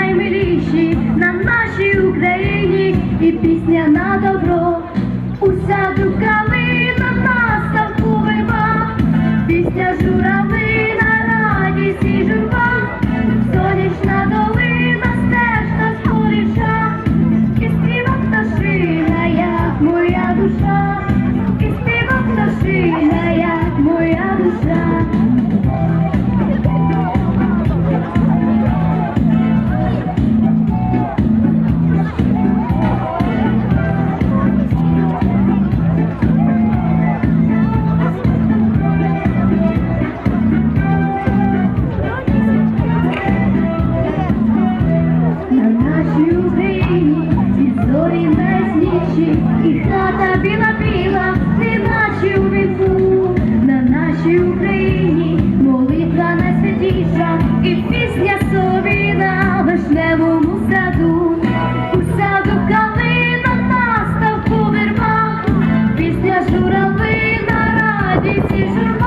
наймиліші, на нашій Україні, і пісня на добро і хата біла-біла, не наче у віку, на нашій Україні молитва найсвятіша і пісня собі на вишневому саду, у саду калина наставку вербаку, пісня журавлина радість і журавлина.